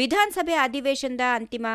ವಿಧಾನಸಭೆ ಅಧಿವೇಶನದ ಅಂತಿಮ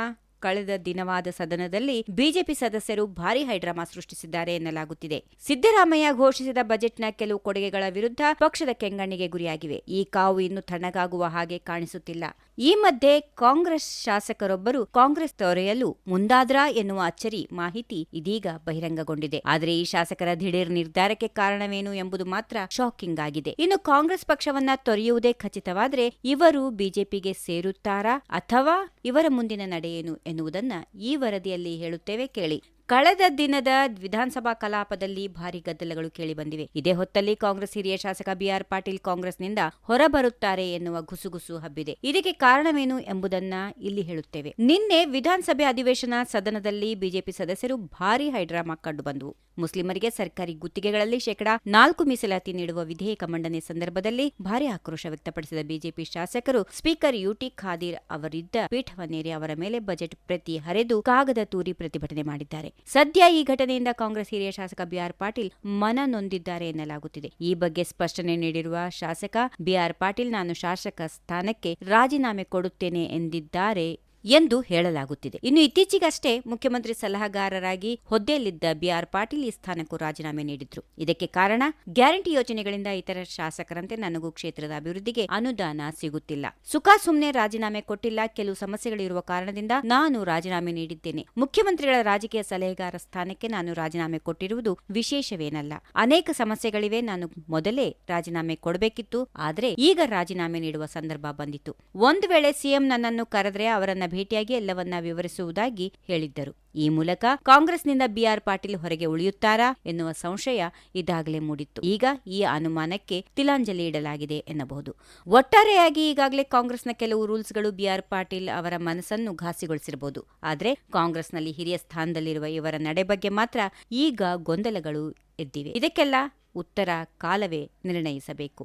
ಕಳೆದ ದಿನವಾದ ಸದನದಲ್ಲಿ ಬಿಜೆಪಿ ಸದಸ್ಯರು ಭಾರಿ ಹೈಡ್ರಾಮಾ ಸೃಷ್ಟಿಸಿದ್ದಾರೆ ಎನ್ನಲಾಗುತ್ತಿದೆ. ಸಿದ್ದರಾಮಯ್ಯ ಘೋಷಿಸಿದ ಬಜೆಟ್ನ ಕೆಲವು ಕೊಡುಗೆಗಳ ವಿರುದ್ಧ ಪಕ್ಷದ ಕೆಂಗಣ್ಣಿಗೆ ಗುರಿಯಾಗಿವೆ. ಈ ಕಾವು ಇನ್ನು ತಣ್ಣಗಾಗುವ ಹಾಗೆ ಕಾಣಿಸುತ್ತಿಲ್ಲ. ಈ ಮಧ್ಯೆ ಕಾಂಗ್ರೆಸ್ ಶಾಸಕರೊಬ್ಬರು ಕಾಂಗ್ರೆಸ್ ತೊರೆಯಲು ಮುಂದಾದ್ರಾ ಎನ್ನುವ ಅಚ್ಚರಿ ಮಾಹಿತಿ ಇದೀಗ ಬಹಿರಂಗಗೊಂಡಿದೆ. ಆದರೆ ಈ ಶಾಸಕರ ದಿಢೀರ್ ನಿರ್ಧಾರಕ್ಕೆ ಕಾರಣವೇನು ಎಂಬುದು ಮಾತ್ರ ಶಾಕಿಂಗ್ ಆಗಿದೆ. ಇನ್ನು ಕಾಂಗ್ರೆಸ್ ಪಕ್ಷವನ್ನ ತೊರೆಯುವುದೇ ಖಚಿತವಾದರೆ ಇವರು ಬಿಜೆಪಿಗೆ ಸೇರುತ್ತಾರಾ ಅಥವಾ ಇವರ ಮುಂದಿನ ನಡೆಯೇನು ಎನ್ನುವುದನ್ನ ಈ ವರದಿಯಲ್ಲಿ ಹೇಳುತ್ತೇವೆ ಕೇಳಿ. ಕಳೆದ ದಿನದ ವಿಧಾನಸಭಾ ಕಲಾಪದಲ್ಲಿ ಭಾರಿ ಗದ್ದಲಗಳು ಕೇಳಿಬಂದಿವೆ. ಇದೇ ಹೊತ್ತಲ್ಲಿ ಕಾಂಗ್ರೆಸ್ ಹಿರಿಯ ಶಾಸಕ ಬಿಆರ್ ಪಾಟೀಲ್ ಕಾಂಗ್ರೆಸ್ನಿಂದ ಹೊರಬರುತ್ತಾರೆ ಎನ್ನುವ ಗುಸುಗುಸು ಹಬ್ಬಿದೆ. ಇದಕ್ಕೆ ಕಾರಣವೇನು ಎಂಬುದನ್ನ ಇಲ್ಲಿ ಹೇಳುತ್ತೇವೆ. ನಿನ್ನೆ ವಿಧಾನಸಭೆ ಅಧಿವೇಶನ ಸದನದಲ್ಲಿ ಬಿಜೆಪಿ ಸದಸ್ಯರು ಭಾರಿ ಹೈಡ್ರಾಮಾ ಕಂಡುಬಂದವು ಮುಸ್ಲಿಮರಿಗೆ ಸರ್ಕಾರಿ ಗುತ್ತಿಗೆಗಳಲ್ಲಿ ಶೇಕಡಾ ನಾಲ್ಕು ಮೀಸಲಾತಿ ನೀಡುವ ವಿಧೇಯಕ ಮಂಡನೆ ಸಂದರ್ಭದಲ್ಲಿ ಭಾರಿ ಆಕ್ರೋಶ ವ್ಯಕ್ತಪಡಿಸಿದ ಬಿಜೆಪಿ ಶಾಸಕರು ಸ್ಪೀಕರ್ ಯುಟಿ ಖಾದೀರ್ ಅವರಿದ್ದ ಪೀಠವನ್ನೇರಿ ಅವರ ಮೇಲೆ ಬಜೆಟ್ ಪ್ರತಿ ಹರಿದು ಕಾಗದ ತೂರಿ ಪ್ರತಿಭಟನೆ ಮಾಡಿದ್ದಾರೆ. ಸದ್ಯ ಈ ಘಟನೆಯಿಂದ ಕಾಂಗ್ರೆಸ್ ಹಿರಿಯ ಶಾಸಕ ಬಿಆರ್ ಪಾಟೀಲ್ ಮನ ನೊಂದಿದ್ದಾರೆ ಎನ್ನಲಾಗುತ್ತಿದೆ. ಈ ಬಗ್ಗೆ ಸ್ಪಷ್ಟನೆ ನೀಡಿರುವ ಶಾಸಕ ಬಿಆರ್ ಪಾಟೀಲ್, ನಾನು ಶಾಸಕ ಸ್ಥಾನಕ್ಕೆ ರಾಜೀನಾಮೆ ಕೊಡುತ್ತೇನೆ ಎಂದಿದ್ದಾರೆ ಎಂದು ಹೇಳಲಾಗುತ್ತಿದೆ. ಇನ್ನು ಇತ್ತೀಚೆಗಷ್ಟೇ ಮುಖ್ಯಮಂತ್ರಿ ಸಲಹೆಗಾರರಾಗಿ ಹುದ್ದೆಯಲ್ಲಿದ್ದ ಬಿಆರ್ ಪಾಟೀಲ್ ಈ ಸ್ಥಾನಕ್ಕೂ ರಾಜೀನಾಮೆ ನೀಡಿದ್ರು. ಇದಕ್ಕೆ ಕಾರಣ ಗ್ಯಾರಂಟಿ ಯೋಜನೆಗಳಿಂದ ಇತರ ಶಾಸಕರಂತೆ ನನಗೂ ಕ್ಷೇತ್ರದ ಅಭಿವೃದ್ಧಿಗೆ ಅನುದಾನ ಸಿಗುತ್ತಿಲ್ಲ. ಸುಖ ಸುಮ್ನೆ ರಾಜೀನಾಮೆ ಕೊಟ್ಟಿಲ್ಲ. ಕೆಲವು ಸಮಸ್ಯೆಗಳಿರುವ ಕಾರಣದಿಂದ ನಾನು ರಾಜೀನಾಮೆ ನೀಡಿದ್ದೇನೆ. ಮುಖ್ಯಮಂತ್ರಿಗಳ ರಾಜಕೀಯ ಸಲಹೆಗಾರ ಸ್ಥಾನಕ್ಕೆ ನಾನು ರಾಜೀನಾಮೆ ಕೊಟ್ಟಿರುವುದು ವಿಶೇಷವೇನಲ್ಲ. ಅನೇಕ ಸಮಸ್ಯೆಗಳಿವೆ. ನಾನು ಮೊದಲೇ ರಾಜೀನಾಮೆ ಕೊಡಬೇಕಿತ್ತು. ಆದರೆ ಈಗ ರಾಜೀನಾಮೆ ನೀಡುವ ಸಂದರ್ಭ ಬಂದಿತ್ತು. ಒಂದು ವೇಳೆ ಸಿಎಂ ನನ್ನನ್ನು ಕರೆದ್ರೆ ಅವರನ್ನ ಭೇಟಿಯಾಗಿ ಎಲ್ಲವನ್ನ ವಿವರಿಸುವುದಾಗಿ ಹೇಳಿದ್ದರು. ಈ ಮೂಲಕ ಕಾಂಗ್ರೆಸ್ನಿಂದ ಬಿಆರ್ ಪಾಟೀಲ್ ಹೊರಗೆ ಉಳಿಯುತ್ತಾರಾ ಎನ್ನುವ ಸಂಶಯ ಇದಾಗಲೇ ಮೂಡಿತ್ತು. ಈಗ ಈ ಅನುಮಾನಕ್ಕೆ ತಿಲಾಂಜಲಿ ಇಡಲಾಗಿದೆ ಎನ್ನಬಹುದು. ಒಟ್ಟಾರೆಯಾಗಿ ಈಗಾಗಲೇ ಕಾಂಗ್ರೆಸ್ನ ಕೆಲವು ರೂಲ್ಸ್ಗಳು ಬಿಆರ್ ಪಾಟೀಲ್ ಅವರ ಮನಸ್ಸನ್ನು ಘಾಸಿಗೊಳಿಸಿರಬಹುದು. ಆದರೆ ಕಾಂಗ್ರೆಸ್ನಲ್ಲಿ ಹಿರಿಯ ಸ್ಥಾನದಲ್ಲಿರುವ ಇವರ ನಡೆ ಬಗ್ಗೆ ಮಾತ್ರ ಈಗ ಗೊಂದಲಗಳು ಎದ್ದಿವೆ. ಇದಕ್ಕೆಲ್ಲ ಉತ್ತರ ಕಾಲವೇ ನಿರ್ಣಯಿಸಬೇಕು.